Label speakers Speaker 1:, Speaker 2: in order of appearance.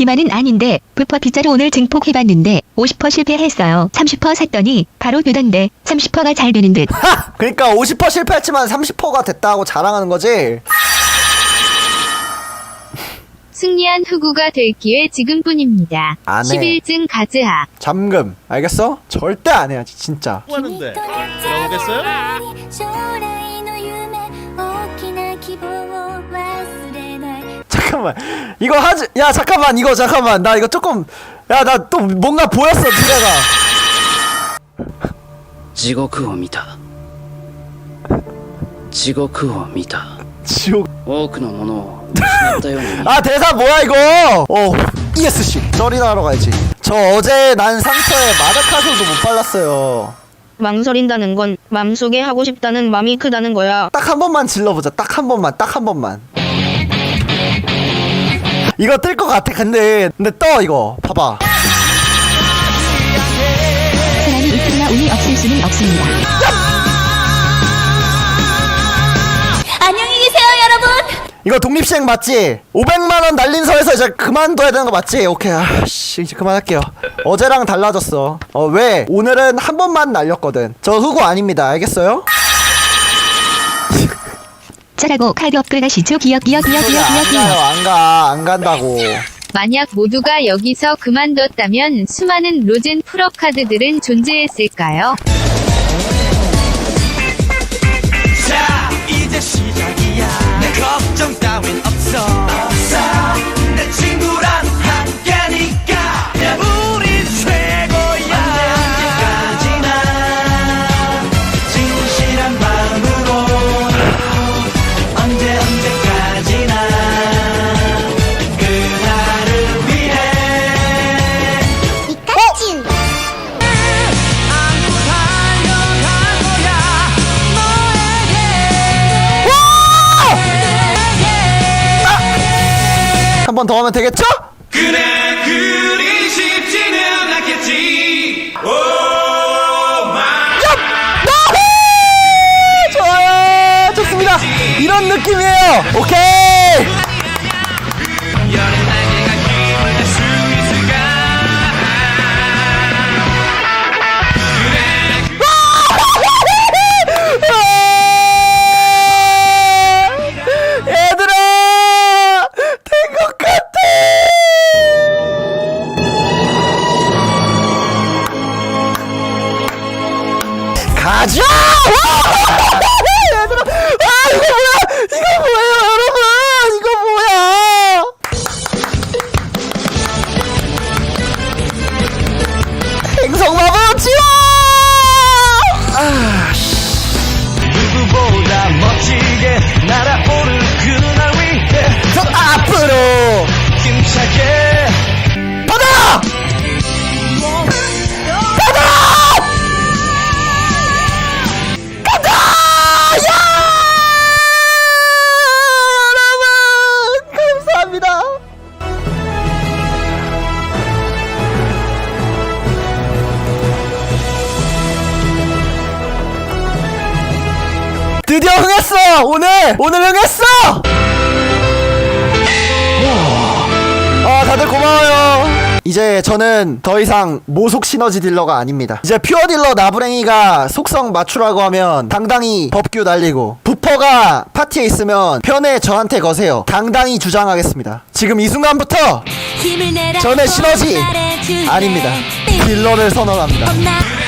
Speaker 1: 기만은 아닌데 부퍼 빗자루 오늘 증폭해봤는데 50% 실패했어요. 30% 샀더니 바로 되던데 30%가 잘 되는 듯.
Speaker 2: 하! 그러니까 50% 실패했지만 30%가 됐다고 자랑하는 거지.
Speaker 3: 승리한 후구가 될 기회 지금뿐입니다.
Speaker 2: 안 해.
Speaker 3: 11증 가즈하.
Speaker 2: 잠금. 알겠어? 절대 안 해야지, 진짜.
Speaker 4: 뭐 하는데? 들어오겠어요?
Speaker 2: 잠깐만. 이거 하지. 야, 잠깐만. 이거 잠깐만. 나 이거 조금 야, 나 또 뭔가 보였어, 미래가.
Speaker 5: 地獄を見た地獄を見た
Speaker 2: 지옥.
Speaker 5: 多くのものを失ったように
Speaker 2: 아, 대사 뭐야 이거? 어, ESC. 썰이나 하러 가야지. 저 어제 난 상처에 마데카솔도 못 발랐어요.
Speaker 6: 망설인다는 건 맘속에 하고 싶다는 맘이 크다는 거야.
Speaker 2: 딱 한 번만 질러보자. 딱 한 번만. 딱 한 번만. 이거 뜰 것 같아. 근데 근데 떠 이거. 봐봐.
Speaker 1: 사람이 이틀이나 운이 없을 수는 없습니다.
Speaker 7: 안녕히 계세요 여러분
Speaker 2: 이거 독립시행 맞지? 500만 원 날린 선에서 이제 그만둬야 되는 거 맞지? 오케이. 아, 씨, 이제 그만할게요. 어제랑 달라졌어. 어, 왜? 오늘은 한 번만 날렸거든. 저 흑우 아닙니다. 알겠어요?
Speaker 1: 짜라고 카드 업글 가시죠. 기억 기억 기억 기억
Speaker 2: 안
Speaker 1: 기억
Speaker 2: 가요.
Speaker 1: 기억.
Speaker 2: 안 가. 안 간다고.
Speaker 3: 만약 모두가 여기서 그만뒀다면 수많은 로젠 프로 카드들은 존재했을까요?
Speaker 2: 번 더 하면 되겠죠?
Speaker 8: 그래 그리 쉽지는 않겠지 오 마이
Speaker 2: 좋아요. 좋습니다. 이런 느낌이에요. 오케이. 가자! 얘들아! 아, 이거 뭐야! 이거 뭐예요, 여러분! 이거 뭐야! 행성마법 지워! 아,
Speaker 8: 누구보다 멋지게 날아오를 그날 위해
Speaker 2: 저 앞으로!
Speaker 8: 힘차게
Speaker 2: 흥했어! 오늘! 오늘 흥했어! 아 다들 고마워요 이제 저는 더 이상 모속 시너지 딜러가 아닙니다 이제 퓨어 딜러 나부랭이가 속성 맞추라고 하면 당당히 법규 날리고 부퍼가 파티에 있으면 편에 저한테 거세요 당당히 주장하겠습니다 지금 이 순간부터 전의 시너지. 아닙니다 딜러를 선언합니다